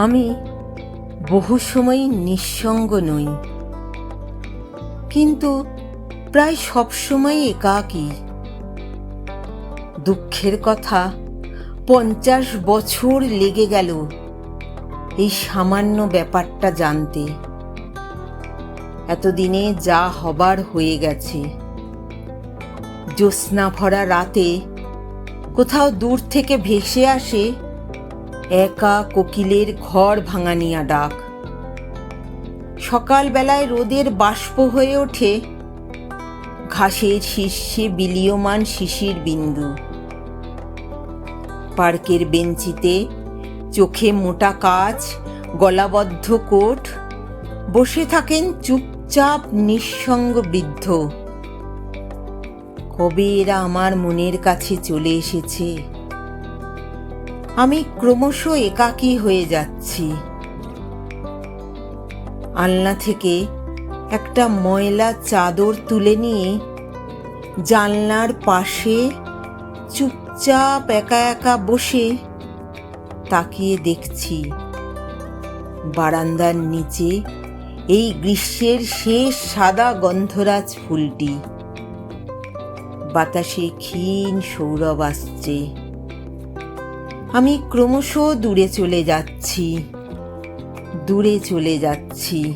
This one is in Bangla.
আমি বহু সময় নিঃসঙ্গ নই। কিন্তু প্রায় সবসময় একাকী। দুঃখের কথা পঞ্চাশ বছর লেগে গেল এই সামান্য ব্যাপারটা জানতে। এতদিনে যা হবার হয়ে গেছে। জ্যোৎস্না ভরা রাতে কোথাও দূর থেকে ভেসে আসে একা কোকিলের ঘর ভাঙানিয়া ডাক। সকালবেলায় রোদের বাষ্প হয়ে ওঠে ঘাসের শীর্ষে বিলীয়মান শিশির বিন্দু। পার্কের বেঞ্চিতে চোখে মোটা কাজ গলাবদ্ধ কোট, বসে থাকেন চুপচাপ নিঃসঙ্গ বৃদ্ধ। কবে এরা আমার মনের কাছে চলে এসেছে? আমি ক্রমশ একাকী হয়ে যাচ্ছি। আলনা থেকে একটা ময়লা চাদর তুলে নিয়ে জানলার পাশে চুপচাপ একা একা বসে তাকিয়ে দেখছি, বারান্দার নিচে এই গ্রীষ্মের শেষ সাদা গন্ধরাজ ফুলটি। বাতাসে ক্ষীণ সৌরভ আসছে। আমি ক্রমশ দূরে চলে যাচ্ছি। দূরে চলে যাচ্ছি।